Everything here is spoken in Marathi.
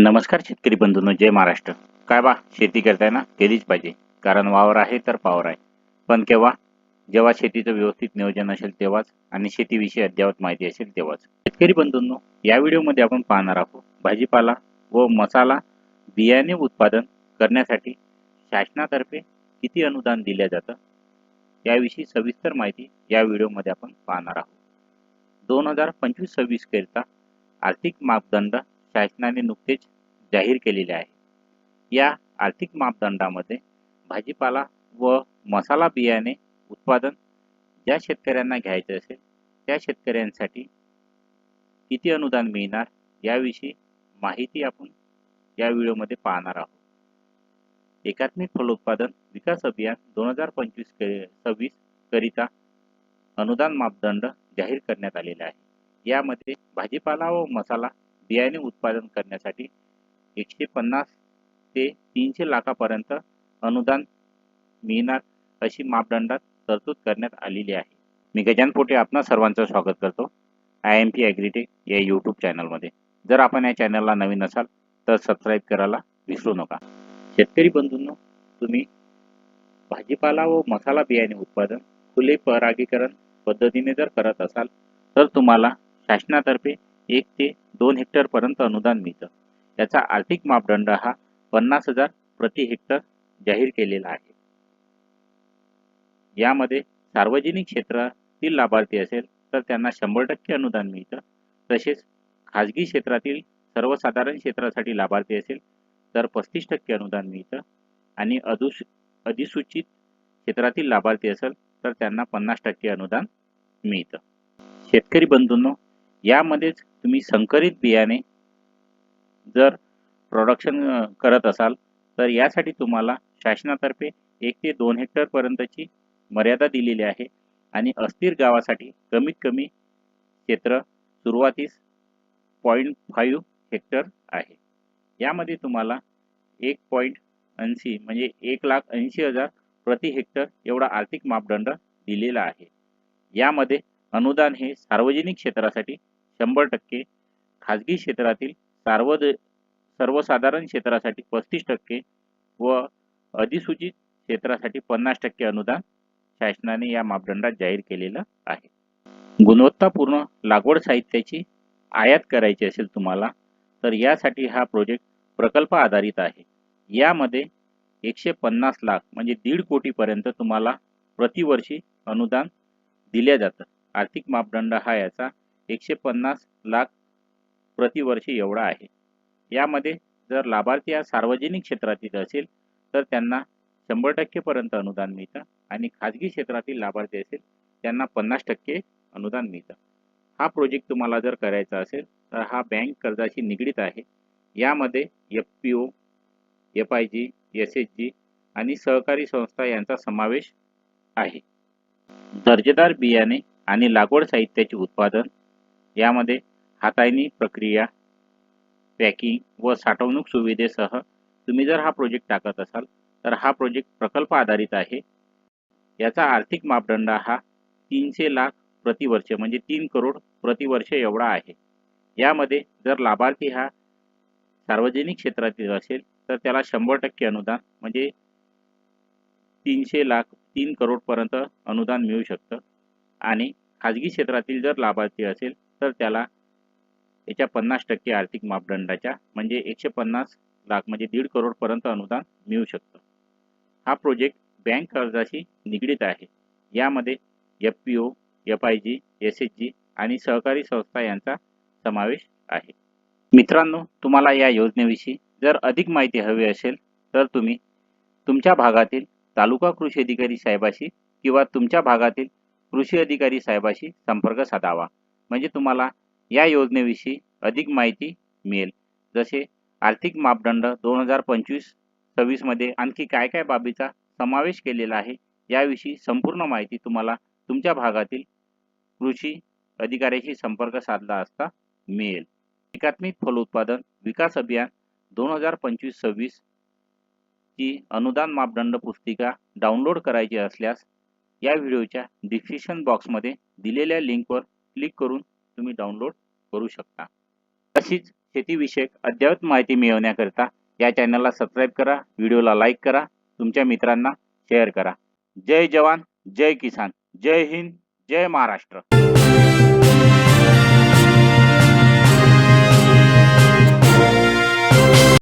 नमस्कार शेतकरी बंधूंनो जय महाराष्ट्र. काय बा शेती करताना केलीच पाहिजे. कारण वावर आहे तर पावर आहे. पण केव्हा? जेव्हा शेतीचं व्यवस्थित नियोजन असेल तेव्हाच आणि शेतीविषयी अद्ययावत माहिती असेल तेव्हाच. शेतकरी बंधूंनो या व्हिडिओमध्ये आपण पाहणार आहोत भाजीपाला व मसाला बियाणे उत्पादन करण्यासाठी शासनातर्फे किती अनुदान दिले जातं? याविषयी सविस्तर माहिती या व्हिडिओमध्ये आपण पाहणार आहोत. दोन हजार पंचवीस सव्वीस करिता आर्थिक मापदंड शासनाने नुकतेच जाहीर केलेले आहे. या आर्थिक मापदंडामध्ये भाजीपाला व मसाला बियाणे उत्पादन ज्या शेतकऱ्यांना घ्यायचे असेल त्या शेतकऱ्यांसाठी किती अनुदान मिळणार याविषयी माहिती आपण या व्हिडिओमध्ये पाहणार आहोत. एकात्मिक फलोत्पादन विकास अभियान दोन हजार पंचवीस सव्वीस करिता अनुदान मापदंड जाहीर करण्यात आलेले आहे. यामध्ये भाजीपाला व मसाला बियाणे उत्पादन करण्यासाठी एकशे पन्नास ते तीनशे लाखापर्यंत अनुदान मिळणार अशी मापदंडात तरतूद करण्यात आलेली आहे. मी गजान पोटे आपणा सर्वांचं स्वागत करतो. आय एम पी ॲग्रीटेक या यूट्यूब चॅनलमध्ये जर आपण या चॅनलला नवीन असाल तर सबस्क्राईब करायला विसरू नका. शेतकरी बंधूंनो तुम्ही भाजीपाला व मसाला बियाणे उत्पादन खुले परागीकरण पद्धतीने जर करत असाल तर तुम्हाला शासनातर्फे एक ते दोन हेक्टरपर्यंत अनुदान मिळतं. याचा आर्थिक मापदंड हा पन्नास हजार प्रति हेक्टर जाहीर केलेला आहे. यामध्ये सार्वजनिक क्षेत्रातील लाभार्थी असेल तर त्यांना शंभर टक्के अनुदान मिळतं. तसेच खाजगी क्षेत्रातील सर्वसाधारण क्षेत्रासाठी लाभार्थी असेल तर पस्तीस टक्के अनुदान मिळतं. आणि अदुस अधिसूचित क्षेत्रातील लाभार्थी असेल तर त्यांना पन्नास टक्के अनुदान मिळतं. शेतकरी बंधूंनो यामध्येच तुम्ही संकरित बियाणे जर प्रोडक्शन करत असाल तर यासाठी तुम्हाला शासनातर्फे एक ते दोन हेक्टरपर्यंतची मर्यादा दिलेली आहे आणि अस्थिर गावासाठी कमीत कमी क्षेत्र सुरुवातीस पॉईंट फाईव्ह हेक्टर आहे. यामध्ये तुम्हाला एक पॉईंट ऐंशी म्हणजे एक लाख ऐंशी हजार प्रति हेक्टर एवढा आर्थिक मापदंड दिलेला आहे. यामध्ये अनुदान हे सार्वजनिक क्षेत्रासाठी शंभर टक्के खाजगी क्षेत्रातील सार्वद सर्वसाधारण क्षेत्रासाठी पस्तीस टक्के व अधिसूचित क्षेत्रासाठी पन्नास टक्के अनुदान शासनाने या मापदंडात जाहीर केलेलं आहे. गुणवत्तापूर्ण लागवड साहित्याची आयात करायची असेल तुम्हाला तर यासाठी हा प्रोजेक्ट प्रकल्प आधारित आहे. यामध्ये एकशे पन्नास लाख म्हणजे दीड कोटीपर्यंत तुम्हाला प्रतिवर्षी अनुदान दिले जातं. आर्थिक मापदंड हा याचा एकशे पन्नास लाख प्रतिवर्षी एवढा आहे. यामध्ये जर लाभार्थी हा सार्वजनिक क्षेत्रातील असेल तर त्यांना शंभर टक्केपर्यंत अनुदान मिळतं आणि खाजगी क्षेत्रातील लाभार्थी असेल त्यांना पन्नास टक्के अनुदान मिळतं. हा प्रोजेक्ट तुम्हाला जर करायचा असेल तर हा बँक कर्जाशी निगडीत आहे. यामध्ये F P O F I G S H G आणि सहकारी संस्था यांचा समावेश आहे. दर्जेदार बियाणे आणि लागवड साहित्याचे उत्पादन यामध्ये हाताळणी प्रक्रिया पॅकिंग व साठवणूक सुविधेसह तुम्ही जर हा प्रोजेक्ट टाकत असाल तर हा प्रोजेक्ट प्रकल्प आधारित आहे. याचा आर्थिक मापदंड हा तीनशे लाख प्रतिवर्ष म्हणजे तीन करोड प्रतिवर्ष एवढा आहे. यामध्ये जर लाभार्थी हा सार्वजनिक क्षेत्रातील असेल तर त्याला शंभर टक्के अनुदान म्हणजे तीनशे लाख तीन करोडपर्यंत अनुदान मिळू शकतं. आणि खाजगी क्षेत्रातील जर लाभार्थी असेल तर त्याला याच्या पन्नास टक्के आर्थिक मापदंडाच्या म्हणजे एकशे पन्नास लाख म्हणजे दीड करोडपर्यंत अनुदान मिळू शकतं. हा प्रोजेक्ट बँक कर्जाशी निगडीत आहे. यामध्ये F P O F I G S H G आणि सहकारी संस्था यांचा समावेश आहे. मित्रांनो तुम्हाला या योजनेविषयी जर अधिक माहिती हवी असेल तर तुम्ही तुमच्या भागातील तालुका कृषी अधिकारी साहेबाशी किंवा तुमच्या भागातील कृषी अधिकारी साहेबाशी संपर्क साधावा. म्हणजे तुम्हाला या योजनेविषयी अधिक माहिती मिळेल. जसे आर्थिक मापदंड दोन हजार पंचवीस सव्वीसमध्ये आणखी काय काय बाबीचा समावेश केलेला आहे याविषयी संपूर्ण माहिती तुम्हाला तुमच्या भागातील कृषी अधिकाऱ्याशी संपर्क साधला असता मिळेल. एकात्मिक फलोत्पादन विकास अभियान दोन हजार पंचवीस सव्वीस ची अनुदान मापदंड पुस्तिका डाउनलोड करायची असल्यास या व्हिडिओच्या डिस्क्रिप्शन बॉक्समध्ये दिलेल्या लिंकवर क्लिक करून तुम्ही डाउनलोड करू शकता. तशीच शेतीविषयक अद्ययावत माहिती मिळवण्याकरिता या चॅनलला सबस्क्राईब करा व्हिडिओला लाईक करा तुमच्या मित्रांना शेअर करा. जय जवान जय किसान जय हिंद जय महाराष्ट्र.